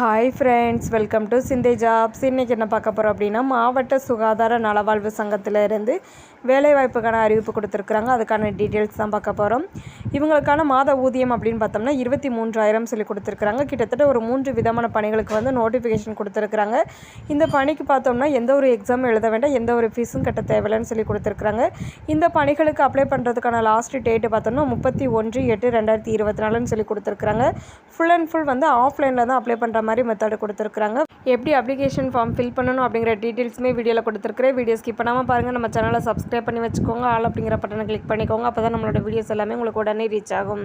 Hi friends welcome to சிந்தே jobs இன்றைக்கி என்ன பார்க்க போகிறோம் அப்படின்னா மாவட்ட சுகாதார நலவாழ்வு சங்கத்தில் இருந்து வேலைவாய்ப்புக்கான அறிவிப்பு கொடுத்துருக்குறாங்க. அதுக்கான டீட்டெயில்ஸ் தான் பார்க்க போகிறோம் இவங்களுக்கான மாத ஊதியம் அப்படின்னு பார்த்தோம்னா இருபத்தி மூன்றாயிரம் சொல்லி கொடுத்துருக்குறாங்க. கிட்டத்தட்ட ஒரு மூன்று விதமான பணிகளுக்கு வந்து நோட்டிஃபிகேஷன் கொடுத்துருக்குறாங்க. இந்த பணிக்கு பார்த்தோம்னா எந்த ஒரு எக்ஸாம் எழுத வேண்டாம் எந்த ஒரு ஃபீஸும் கட்ட தேவையில்லைன்னு சொல்லி கொடுத்துருக்குறாங்க. இந்த பணிகளுக்கு அப்ளை பண்ணுறதுக்கான லாஸ்ட் டேட்டு பார்த்தோம்னா முப்பத்தி ஒன்று எட்டு ரெண்டாயிரத்தி இருபத்தி நாலுன்னு சொல்லி கொடுத்துருக்குறாங்க. ஃபுல் அண்ட் ஃபுல் வந்து ஆஃப்லைனில் தான் அப்ளை பண்ணுற மாதிரி மெத்தடு கொடுத்துருக்குறாங்க. எப்படி அப்ளிகேஷன் ஃபார்ம் ஃபில் பண்ணணும் அப்படிங்கிற டீட்டெயில்ஸுமே வீடியோவில் கொடுத்துருக்குறேன். வீடியோ ஸ்கிப் பண்ணாமல் பாருங்கள் நம்ம சேனலை சப்ஸ்கிரைப் பண்ணி வச்சுக்கோங்க. ஆல் அப்படிங்கிற பட்டனை கிளிக் பண்ணிக்கோங்க. அப்போ தான் நம்மளோட வீடியோஸ் எல்லாமே உங்களுக்கு உடனே ரீச் ஆகும்.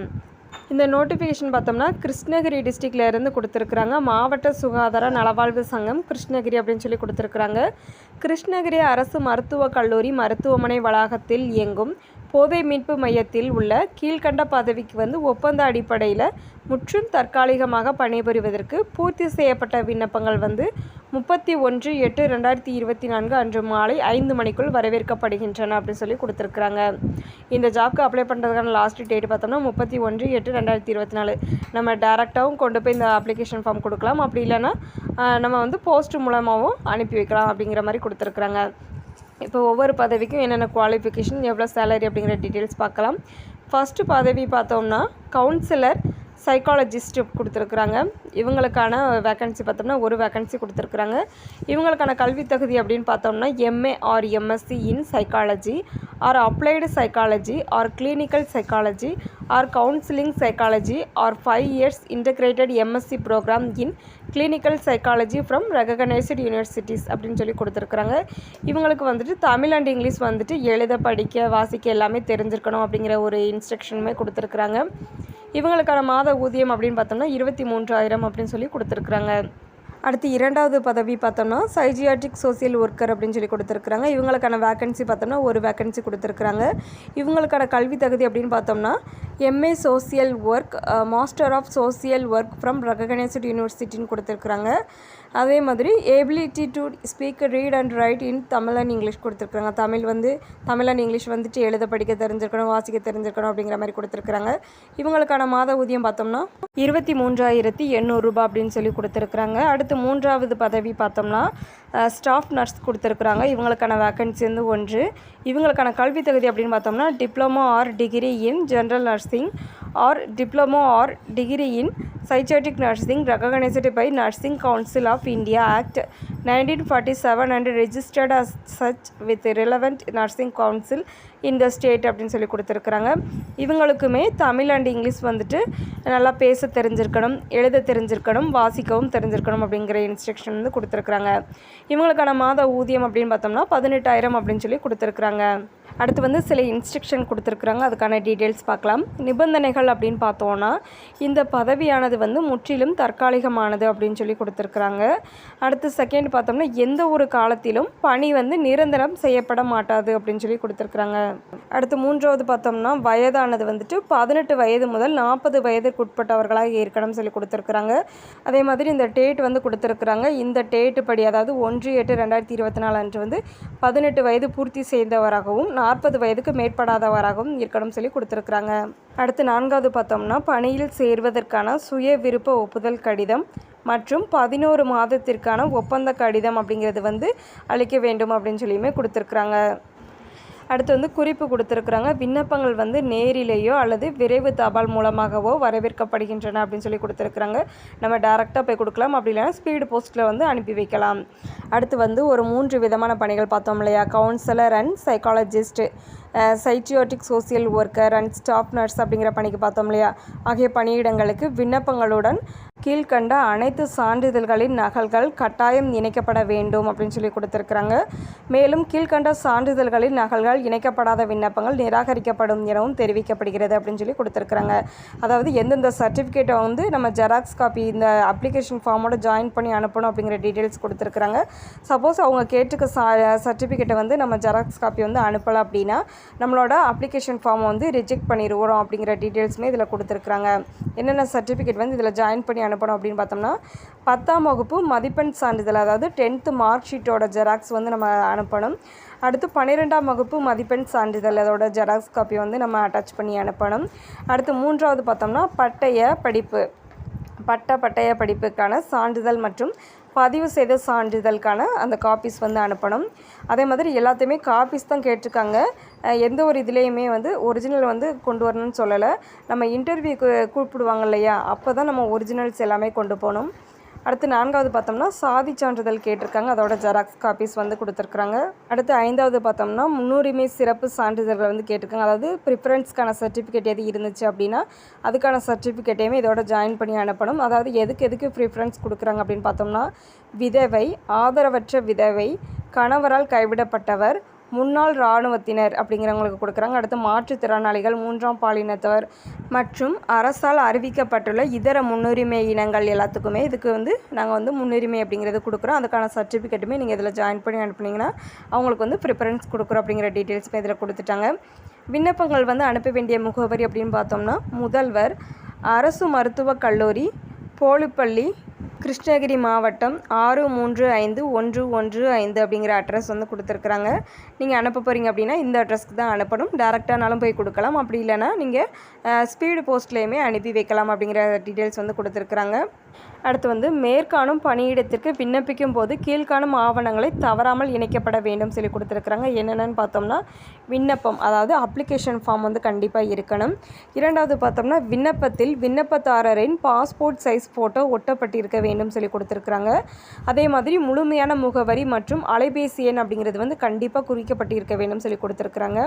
இந்த நோட்டிஃபிகேஷன் பார்த்தோம்னா கிருஷ்ணகிரி டிஸ்ட்ரிக்ட்லேருந்து கொடுத்துருக்குறாங்க. மாவட்ட சுகாதார நலவாழ்வு சங்கம் கிருஷ்ணகிரி அப்படின்னு சொல்லி கொடுத்துருக்குறாங்க. கிருஷ்ணகிரி அரசு மருத்துவக் கல்லூரி மருத்துவமனை வளாகத்தில் இயங்கும் போதை மீட்பு மையத்தில் உள்ள கீழ்கண்ட பதவிக்கு வந்து ஒப்பந்த அடிப்படையில் முற்றும் தற்காலிகமாக பணிபுரிவதற்கு பூர்த்தி செய்யப்பட்ட விண்ணப்பங்கள் வந்து முப்பத்தி ஒன்று எட்டு ரெண்டாயிரத்தி இருபத்தி நான்கு அன்று மாலை ஐந்து மணிக்குள் வரவேற்கப்படுகின்றன அப்படின்னு சொல்லி கொடுத்துருக்குறாங்க. இந்த ஜாப்க்கு அப்ளை பண்ணுறதுக்கான லாஸ்ட் டேட் பார்த்தோம்னா முப்பத்தி ஒன்று எட்டு ரெண்டாயிரத்தி இருபத்தி நாலு. நம்ம டேரெக்டாகவும் கொண்டு போய் இந்த அப்ளிகேஷன் ஃபார்ம் கொடுக்கலாம். அப்படி இல்லைன்னா நம்ம வந்து போஸ்ட் மூலமாகவும் அனுப்பி வைக்கலாம் அப்படிங்கிற மாதிரி கொடுத்துருக்குறாங்க. இப்போ ஒவ்வொரு பதவிக்கும் என்னென்ன குவாலிஃபிகேஷன் எவ்வளோ சேலரி அப்படிங்கிற டீட்டெயில்ஸ் பார்க்கலாம். ஃபஸ்ட்டு பதவி பார்த்தோம்னா கவுன்சிலர் சைக்காலஜிஸ்ட் கொடுத்துருக்குறாங்க. இவங்களுக்கான வேக்கன்சி பார்த்தோம்னா ஒரு வேக்கன்சி கொடுத்துருக்குறாங்க. இவங்களுக்கான கல்வி தகுதி அப்படின்னு பார்த்தோம்னா MA or MSc in psychology or applied psychology or clinical psychology or counselling psychology or five years integrated MSc programme in clinical psychology from recognised universities அப்படின்னு சொல்லி கொடுத்துருக்குறாங்க. இவங்களுக்கு வந்துட்டு தமிழ் அண்ட் இங்கிலீஷ் வந்துட்டு எழுத படிக்க வாசிக்க எல்லாமே தெரிஞ்சிருக்கணும் அப்படிங்கிற ஒரு இன்ஸ்ட்ரக்ஷனுமே கொடுத்துருக்குறாங்க. இவங்களுக்கான மாத ஊதியம் அப்படின்னு பார்த்தோம்னா இருபத்தி மூன்றாயிரம் அப்படின்னு சொல்லி கொடுத்துருக்குறாங்க. அடுத்து இரண்டாவது பதவி பார்த்தோம்னா சைஜியாட்ரிக் சோசியல் ஒர்க்கர் அப்படின்னு சொல்லி கொடுத்துருக்குறாங்க. இவங்களுக்கான வேக்கன்சி பார்த்தோம்னா ஒரு வேக்கன்சி கொடுத்துருக்குறாங்க. இவங்களுக்கான கல்வி தகுதி அப்படின்னு பார்த்தோம்னா MA social work master of social work from recognised யூனிவர்சிட்டின்னு கொடுத்துருக்குறாங்க. அதே மாதிரி ability to speak read and write in Tamil and English கொடுத்துருக்குறாங்க. தமிழ் வந்து தமிழ் அண்ட் இங்கிலீஷ் வந்துட்டு எழுத படிக்க தெரிஞ்சிருக்கணும் வாசிக்க தெரிஞ்சிருக்கணும் அப்படிங்கிற மாதிரி கொடுத்துருக்குறாங்க. இவங்களுக்கான மாத ஊதியம் பார்த்தோம்னா இருபத்தி மூன்றாயிரத்தி எண்ணூறுரூபா அப்படின்னு சொல்லி கொடுத்துருக்குறாங்க. அடுத்து மூன்றாவது பதவி பார்த்தோம்னா ஸ்டாஃப் நர்ஸ் கொடுத்துருக்குறாங்க. இவங்களுக்கான வேக்கன்சி வந்து ஒன்று. இவங்களுக்கான கல்வி தகுதி அப்படின்னு பார்த்தோம்னா diploma or degree in general nursing or diploma or degree in psychiatric nursing recognised by nursing council of India act nineteen forty seven and registered as such with relevant nursing council in the state அப்படின்னு சொல்லி கொடுத்துருக்குறாங்க. இவங்களுக்குமே Tamil and English வந்துட்டு நல்லா பேச தெரிஞ்சிருக்கணும் எழுத தெரிஞ்சிருக்கணும் வாசிக்கவும் தெரிஞ்சிருக்கணும் அப்படிங்கிற இன்ஸ்ட்ரக்ஷன் வந்து கொடுத்துருக்குறாங்க. இவங்களுக்கான மாத ஊதியம் அப்படின்னு பார்த்தோம்னா பதினெட்டாயிரம் அப்படின்னு சொல்லி கொடுத்துருக்குறாங்க. அடுத்து வந்து சில இன்ஸ்ட்ரக்ஷன் கொடுத்துருக்குறாங்க. அதுக்கான டீட்டெயில்ஸ் பார்க்கலாம். நிபந்தனைகள் அப்படின்னு பார்த்தோன்னா இந்த பதவியானது வந்து முற்றிலும் தற்காலிகமானது அப்படின்னு சொல்லி கொடுத்துருக்குறாங்க. அடுத்து செகண்ட் பார்த்தோம்னா எந்த ஒரு காலத்திலும் பணி வந்து நிரந்தரம் செய்யப்பட மாட்டாது அப்படின்னு சொல்லி கொடுத்துருக்குறாங்க. அடுத்து மூன்றாவது பார்த்தோம்னா வயதானது வந்துட்டு பதினெட்டு வயது முதல் நாற்பது வயதுக்குட்பட்டவர்களாக இருக்கணும்னு சொல்லி கொடுத்துருக்குறாங்க. அதே மாதிரி இந்த டேட் வந்து கொடுத்துருக்குறாங்க. இந்த டேட்டு படி அதாவது ஒன்று எட்டு ரெண்டாயிரத்தி இருபத்தி நாலு அன்று வந்து பதினெட்டு வயது பூர்த்தி செய்தவராகவும் நாற்பது வயதுக்கு மேற்படாதவராகவும் இருக்கணும் சொல்லி கொடுத்துருக்குறாங்க. அடுத்து நான்காவது பார்த்தோம்னா பணியில் சேர்வதற்கான சுய விருப்ப ஒப்புதல் கடிதம் மற்றும் பதினோரு மாதத்திற்கான ஒப்பந்த கடிதம் அப்படிங்கிறது வந்து அளிக்க வேண்டும் அப்படின்னு சொல்லியுமே கொடுத்துருக்குறாங்க. அடுத்து வந்து குறிப்பு கொடுத்துருக்குறாங்க. விண்ணப்பங்கள் வந்து நேரிலேயோ அல்லது விரைவு தபால் மூலமாகவோ வரவேற்கப்படுகின்றன அப்படின்னு சொல்லி கொடுத்துருக்குறாங்க. நம்ம டேரெக்டாக போய் கொடுக்கலாம். அப்படி இல்லைன்னா ஸ்பீடு போஸ்ட்டில் வந்து அனுப்பி வைக்கலாம். அடுத்து வந்து ஒரு மூன்று விதமான பணிகள் பார்த்தோம் இல்லையா? Counsellor and psychologist psychiatric social worker and staff nurse அப்படிங்கிற பணிக்கு பார்த்தோம் இல்லையா? ஆகிய பணியிடங்களுக்கு விண்ணப்பங்களுடன் கீழ்கண்ட அனைத்து சான்றிதழ்களின் நகல்கள் கட்டாயம் இணைக்கப்பட வேண்டும் அப்படின்னு சொல்லி கொடுத்துருக்குறாங்க. மேலும் கீழ்கண்ட சான்றிதழ்களின் நகல்கள் இணைக்கப்படாத விண்ணப்பங்கள் நிராகரிக்கப்படும் எனவும் தெரிவிக்கப்படுகிறது அப்படின்னு சொல்லி கொடுத்துருக்குறாங்க. அதாவது எந்தெந்த சர்டிஃபிகேட்டை வந்து நம்ம ஜெராக்ஸ் காப்பி இந்த அப்ளிகேஷன் ஃபார்மோட ஜாயின் பண்ணி அனுப்பணும் அப்படிங்கிற டீட்டெயில்ஸ் கொடுத்துருக்குறாங்க. சப்போஸ் அவங்க கேட்டுக்க சா சர்டிஃபிகேட்டை வந்து நம்ம ஜெராக்ஸ் காப்பி வந்து அனுப்பலை அப்படின்னா நம்மளோட அப்ளிகேஷன் ஃபார்மை வந்து ரிஜெக்ட் பண்ணிடுவோம் அப்படிங்கிற டீட்டெயில்ஸுமே இதில் கொடுத்துருக்குறாங்க. என்னென்ன சர்டிஃபிகேட் வந்து இதில் ஜாயின் பண்ணி அனுப்பணும் அப்படின்னு பார்த்தோம்னா பத்தாம் வகுப்பு மதிப்பெண் சான்றிதழ் அதாவது டென்த்து மார்க் ஷீட்டோட ஜெராக்ஸ் வந்து நம்ம அனுப்பணும். அடுத்து பன்னிரெண்டாம் வகுப்பு மதிப்பெண் சான்றிதழ் அதோட ஜெராக்ஸ் காப்பி வந்து நம்ம அட்டாச் பண்ணி அனுப்பணும். அடுத்து மூன்றாவது பார்த்தோம்னா பட்டய படிப்பு. பட்ட பட்டய படிப்புக்கான சான்றிதழ் மற்றும் பதிவு செய்த சான்றிதழ்கான அந்த காப்பீஸ் வந்து அனுப்பணும். அதே மாதிரி எல்லாத்தையுமே காப்பீஸ் தான் கேட்டிருக்காங்க. எந்த ஒரு இதுலேயுமே வந்து ஒரிஜினல் வந்து கொண்டு வரணும்னு சொல்லலை. நம்ம இன்டர்வியூக்கு கூப்பிடுவாங்க இல்லையா? அப்போ தான் நம்ம ஒரிஜினல்ஸ் எல்லாமே கொண்டு போகணும். அடுத்து நான்காவது பார்த்தோம்னா சாதி சான்றிதழ் கேட்டிருக்காங்க. அதோட ஜெராக்ஸ் காப்பீஸ் வந்து கொடுத்துருக்குறாங்க. அடுத்து ஐந்தாவது பார்த்தோம்னா முன்னுரிமை சிறப்பு சான்றிதழ்கள் வந்து கேட்டிருக்காங்க. அதாவது ப்ரிஃபரன்ஸ்க்கான சர்டிஃபிகேட் எது இருந்துச்சு அப்படின்னா அதுக்கான சர்டிஃபிகேட்டையுமே இதோட ஜாயின் பண்ணி அனுப்பணும். அதாவது எதுக்கு எதுக்கு ப்ரிஃபரன்ஸ் கொடுக்குறாங்க அப்படின்னு பார்த்தோம்னா விதவை ஆதரவற்ற விதவை கணவரால் கைவிடப்பட்டவர் முன்னாள் இராணுவத்தினர் அப்படிங்கிறவங்களுக்கு கொடுக்குறாங்க. அடுத்து மாற்றுத்திறனாளிகள் மூன்றாம் பாலினத்தவர் மற்றும் அரசால் அறிவிக்கப்பட்டுள்ள இதர முன்னுரிமை இனங்கள் எல்லாத்துக்குமே இதுக்கு வந்து நாங்கள் வந்து முன்னுரிமை அப்படிங்கிறது கொடுக்குறோம். அதுக்கான சர்டிஃபிகேட்டுமே நீங்கள் இதில் ஜாயின் பண்ணி அனுப்புனீங்கன்னா அவங்களுக்கு வந்து ப்ரிஃபரன்ஸ் கொடுக்குறோம் அப்படிங்கிற டீட்டெயில்ஸுமே இதில் கொடுத்துட்டாங்க. விண்ணப்பங்கள் வந்து அனுப்ப வேண்டிய முகவரி அப்படின்னு பார்த்தோம்னா முதல்வர் அரசு மருத்துவக் கல்லூரி போலுப்பள்ளி கிருஷ்ணகிரி மாவட்டம் ஆறு மூன்று ஐந்து ஒன்று ஒன்று ஐந்து அப்படிங்கிற அட்ரஸ் வந்து கொடுத்துருக்குறாங்க. நீங்கள் அனுப்ப போகிறீங்க அப்படின்னா இந்த அட்ரஸ்க்கு தான் அனுப்பணும். டேரெக்டானாலும் போய் கொடுக்கலாம். அப்படி இல்லைன்னா நீங்கள் ஸ்பீடு போஸ்ட்லேயுமே அனுப்பி வைக்கலாம் அப்படிங்கிற டீட்டெயில்ஸ் வந்து கொடுத்துருக்குறாங்க. அடுத்து வந்து மேற்காணும் பணியிடத்திற்கு விண்ணப்பிக்கும் போது கீழ்காணும் ஆவணங்களை தவறாமல் இணைக்கப்பட வேண்டும் சொல்லி கொடுத்துருக்குறாங்க. என்னென்னு பார்த்தோம்னா விண்ணப்பம் அதாவது அப்ளிகேஷன் ஃபார்ம் வந்து கண்டிப்பாக இருக்கணும். இரண்டாவது பார்த்தோம்னா விண்ணப்பத்தில் விண்ணப்பதாரரின் பாஸ்போர்ட் சைஸ் ஃபோட்டோ ஒட்டப்பட்டிருக்க வேண்டும் சொல்லி கொடுத்துருக்குறாங்க. அதே மாதிரி முழுமையான முகவரி மற்றும் அலைபேசி எண் அப்படிங்கிறது வந்து கண்டிப்பாக குறிக்கப்பட்டிருக்க வேண்டும் சொல்லி கொடுத்துருக்குறாங்க.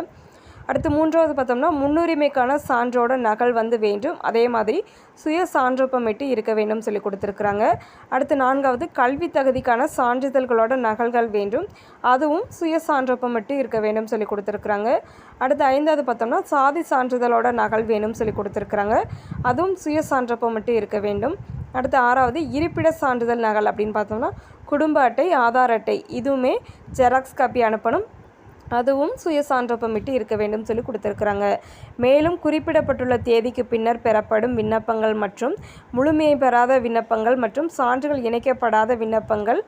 அடுத்து மூன்றாவது பார்த்தோம்னா முன்னுரிமைக்கான சான்றோட நகல் வந்து வேண்டும். அதே மாதிரி சுய சான்றொப்பமிட்டு இருக்க வேண்டும் சொல்லி கொடுத்துருக்குறாங்க. அடுத்து நான்காவது கல்வி தகுதிக்கான சான்றிதழ்களோட நகல்கள் வேண்டும். அதுவும் சுய சான்றொப்பமிட்டு இருக்க வேண்டும் சொல்லி கொடுத்துருக்குறாங்க. அடுத்து ஐந்தாவது பார்த்தோம்னா சாதி சான்றிதழோட நகல் வேணும் சொல்லி கொடுத்துருக்குறாங்க. அதுவும் சுய சான்றொப்பமிட்டு இருக்க வேண்டும். அடுத்து ஆறாவது இருப்பிட சான்றிதழ் நகல் அப்படின்னு பார்த்தோம்னா குடும்ப அட்டை ஆதார் அட்டை இதுவுமே ஜெராக்ஸ் காப்பி அனுப்பணும். அதுவும் சுயசான்றப்பமிட்டு இருக்க வேண்டும் சொல்லி கொடுத்துருக்குறாங்க. மேலும் குறிப்பிடப்பட்டுள்ள தேதிக்கு பின்னர் பெறப்படும் விண்ணப்பங்கள் மற்றும் முழுமையை பெறாத விண்ணப்பங்கள் மற்றும் சான்றுகள் இணைக்கப்படாத விண்ணப்பங்கள்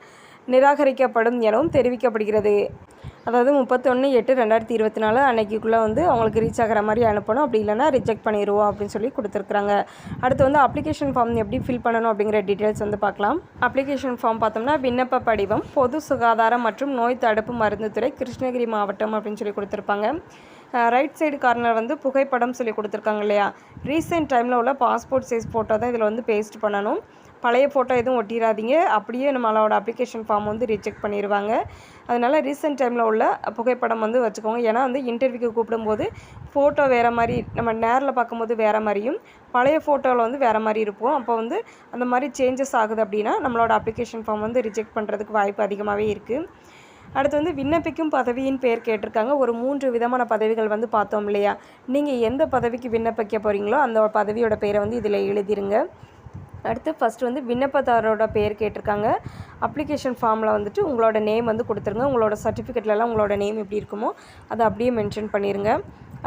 நிராகரிக்கப்படும் எனவும் தெரிவிக்கப்படுகிறது. அதாவது முப்பத்தொன்று எட்டு ரெண்டாயிரத்தி இருபத்தி நாலு அன்னைக்குள்ளே வந்து அவங்களுக்கு ரீச் ஆகிற மாதிரி அனுப்பணும். அப்படி இல்லைன்னா ரிஜெக்ட் பண்ணிடுவோம் அப்படின்னு சொல்லி கொடுத்துருக்குறாங்க. அடுத்து வந்து அப்ளிகேஷன் ஃபார்ம் எப்படி ஃபில் பண்ணணும் அப்படிங்கிற டீட்டெயில்ஸ் வந்து பார்க்கலாம். அப்ளிகேஷன் ஃபார்ம் பார்த்தோம்னா விண்ணப்ப படிவம் பொது சுகாதாரம் மற்றும் நோய் தடுப்பு மருந்துத்துறை கிருஷ்ணகிரி மாவட்டம் அப்படின்னு சொல்லி கொடுத்துருப்பாங்க. ரைட் சைடு கார்னர் வந்து புகைப்படம் சொல்லி கொடுத்துருக்காங்க இல்லையா? ரீசெண்ட் டைமில் உள்ள பாஸ்போர்ட் சைஸ் ஃபோட்டோ தான் இதில் வந்து பேஸ்ட் பண்ணணும். பழைய ஃபோட்டோ எதுவும் ஒட்டிடாதீங்க. அப்படியே நம்மளோட அப்ளிகேஷன் ஃபார்ம் வந்து ரிஜெக்ட் பண்ணிடுவாங்க அதனால் ரீசெண்ட் டைமில் உள்ள புகைப்படம் வந்து வச்சுக்கோங்க. ஏன்னா வந்து இன்டர்வியூக்கு கூப்பிடும்போது ஃபோட்டோ வேறு மாதிரி நம்ம நேரில் பார்க்கும்போது வேறு மாதிரியும் பழைய ஃபோட்டோவில் வந்து வேறு மாதிரி இருப்போம் அப்போ வந்து அந்த மாதிரி சேஞ்சஸ் ஆகுது அப்படின்னா நம்மளோட அப்ளிகேஷன் ஃபார்ம் வந்து ரிஜெக்ட் பண்ணுறதுக்கு வாய்ப்பு அதிகமாகவே இருக்குது அடுத்து வந்து விண்ணப்பிக்கும் பதவியின் பேர் கேட்டிருக்காங்க. ஒரு மூன்று விதமான பதவிகள் வந்து பார்த்தோம் இல்லையா? நீங்கள் எந்த பதவிக்கு விண்ணப்பிக்க போகிறீங்களோ அந்த பதவியோட பேரை வந்து இதில் எழுதிருங்க. அடுத்து ஃபஸ்ட்டு வந்து விண்ணப்பதாரோட பேர் கேட்டிருக்காங்க. அப்ளிகேஷன் ஃபார்மில் வந்துட்டு உங்களோட நேம் வந்து கொடுத்துருங்க. உங்களோட சர்டிஃபிகேட்லலாம் உங்களோட நேம் எப்படி இருக்குமோ அதை அப்படியே மென்ஷன் பண்ணிடுங்க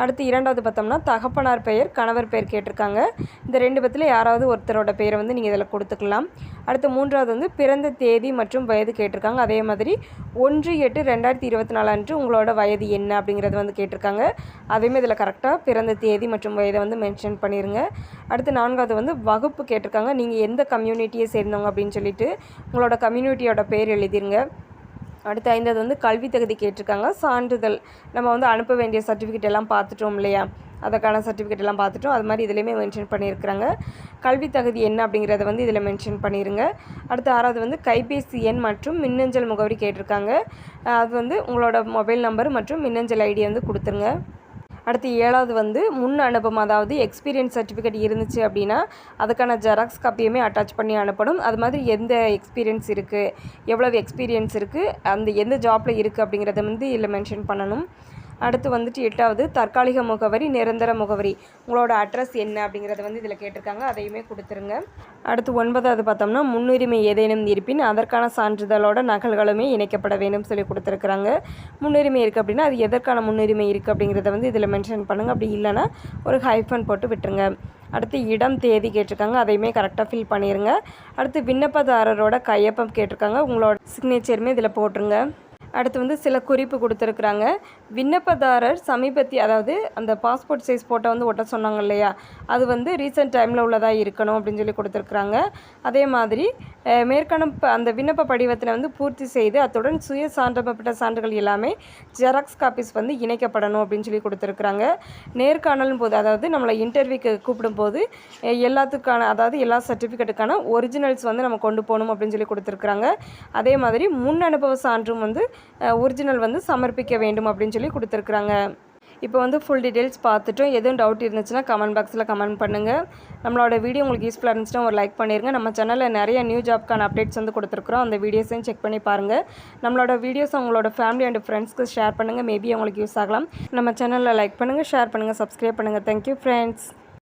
அடுத்து இரண்டாவது பார்த்தோம்னா தகப்பனார் பெயர் கணவர் பெயர் கேட்டிருக்காங்க. இந்த ரெண்டு பத்தில் யாராவது ஒருத்தரோட பெயரை வந்து நீங்கள் இதில் கொடுத்துக்கலாம். அடுத்து மூன்றாவது வந்து பிறந்த தேதி மற்றும் வயது கேட்டிருக்காங்க. அதே மாதிரி ஒன்று எட்டு ரெண்டாயிரத்தி இருபத்தி நாலு அன்று உங்களோட வயது என்ன அப்படிங்கிறது வந்து கேட்டிருக்காங்க. அதேமாதிரி இதில் கரெக்டாக பிறந்த தேதி மற்றும் வயதை வந்து மென்ஷன் பண்ணிடுங்க அடுத்து நான்காவது வந்து வகுப்பு கேட்டிருக்காங்க. நீங்கள் எந்த கம்யூனிட்டியை சேர்ந்தவங்க அப்படின்னு சொல்லிட்டு உங்களோட கம்யூனிட்டியோட பேர் எழுதிருங்க. அடுத்து ஐந்தாவது வந்து கல்வி தகுதி கேட்டிருக்காங்க. சான்றிதழ் நம்ம வந்து அனுப்ப வேண்டிய சர்டிஃபிகேட் எல்லாம் பார்த்துட்டோம் இல்லையா? அதற்கான சர்டிஃபிகேட் எல்லாம் பார்த்துட்டோம். அது மாதிரி இதுலேயுமே மென்ஷன் பண்ணியிருக்கிறாங்க. கல்வி தகுதி என்ன அப்படிங்கிறத வந்து இதில் மென்ஷன் பண்ணிடுங்க அடுத்து ஆறாவது வந்து கைபேசி எண் மற்றும் மின்னஞ்சல் முகவரி கேட்டிருக்காங்க. அது வந்து உங்களோட மொபைல் நம்பர் மற்றும் மின்னஞ்சல் ஐடி வந்து கொடுத்துருங்க. அடுத்து ஏழாவது வந்து முன் அனுபவம் அதாவது எக்ஸ்பீரியன்ஸ் சர்டிஃபிகேட் இருந்துச்சு அப்படின்னா அதுக்கான ஜெராக்ஸ் காப்பியுமே அட்டாச் பண்ணி அனுப்பணும். அது மாதிரி எந்த எக்ஸ்பீரியன்ஸ் இருக்குது எவ்வளவு எக்ஸ்பீரியன்ஸ் இருக்குது அந்த எந்த ஜாப்பில் இருக்குது அப்படிங்கிறத வந்து இதில் மென்ஷன் பண்ணணும். அடுத்து வந்துட்டு எட்டாவது தற்காலிக முகவரி நிரந்தர முகவரி. உங்களோட அட்ரஸ் என்ன அப்படிங்கிறத வந்து இதில் கேட்டிருக்காங்க. அதையுமே கொடுத்துருங்க. அடுத்து ஒன்பதாவது பார்த்தோம்னா முன்னுரிமை ஏதேனும் இருப்பின் அதற்கான சான்றிதழோட நகல்களுமே இணைக்கப்பட வேண்டும் சொல்லி கொடுத்துருக்குறாங்க. முன்னுரிமை இருக்குது அப்படின்னா அது எதற்கான முன்னுரிமை இருக்குது அப்படிங்கிறத வந்து இதில் மென்ஷன் பண்ணுங்கள் அப்படி இல்லைன்னா ஒரு ஹைஃபன் போட்டு விட்டுருங்க. அடுத்து இடம் தேதி கேட்டிருக்காங்க. அதையுமே கரெக்டாக ஃபில் பண்ணிடுங்க அடுத்து விண்ணப்பதாரரோட கையொப்பம் கேட்டிருக்காங்க. உங்களோட சிக்னேச்சருமே இதில் போட்டுருங்க. அடுத்து வந்து சில குறிப்பு கொடுத்துருக்குறாங்க. விண்ணப்பதாரர் சமீபத்திய அதாவது அந்த பாஸ்போர்ட் சைஸ் ஃபோட்டோ வந்து ஒட்ட சொன்னாங்க இல்லையா? அது வந்து ரீசெண்ட் டைமில் உள்ளதாக இருக்கணும் அப்படின்னு சொல்லி கொடுத்துருக்குறாங்க. அதே மாதிரி அஹ், அந்த விண்ணப்ப படிவத்தினை வந்து பூர்த்தி செய்து அத்துடன் சுய சான்றப்பட்ட சான்றுகள் எல்லாமே ஜெராக்ஸ் காப்பீஸ் வந்து இணைக்கப்படணும் அப்படின்னு சொல்லி கொடுத்துருக்குறாங்க. நேர்காணலும் போது அதாவது நம்மளை இன்டர்வியூக்கு கூப்பிடும்போது எல்லாத்துக்கான அதாவது எல்லா சர்டிஃபிகேட்டுக்கான ஒரிஜினல்ஸ் வந்து நம்ம கொண்டு போகணும் அப்படின்னு சொல்லி கொடுத்துருக்குறாங்க. அதே மாதிரி முன் அனுபவ சான்றும் வந்து ஒரிஜினல் வந்து சமர்ப்பிக்க வேண்டும் அப்படின்னு சொல்லி கொடுத்துருக்குறாங்க. இப்போ வந்து ஃபுல் டீட்டெயில்ஸ் பார்த்துட்டோம். எதுவும் டவுட் இருந்துச்சுன்னா கமெண்ட் பாக்ஸில் கமெண்ட் பண்ணுங்கள் நம்மளோட வீடியோ உங்களுக்கு யூஸ்ஃபுல்லாக இருந்துச்சுன்னா ஒரு லைக் பண்ணிடுங்க நம்ம சேனலில் நிறைய நியூ ஜாப்க்கான அப்டேட்ஸ் வந்து கொடுத்துருக்குறோம். அந்த வீடியோஸையும் செக் பண்ணி பாருங்கள் நம்மளோட வீடியோஸ் உங்களோட ஃபேமிலி அண்ட் ஃப்ரெண்ட்ஸ்க்கு ஷேர் பண்ணுங்கள் மேபி உங்களுக்கு யூஸ் ஆகலாம். நம்ம சேனலில் லைக் பண்ணுங்கள் ஷேர் பண்ணுங்கள் சப்ஸ்கிரைப் பண்ணுங்கள் தேங்க்யூ ஃப்ரெண்ட்ஸ்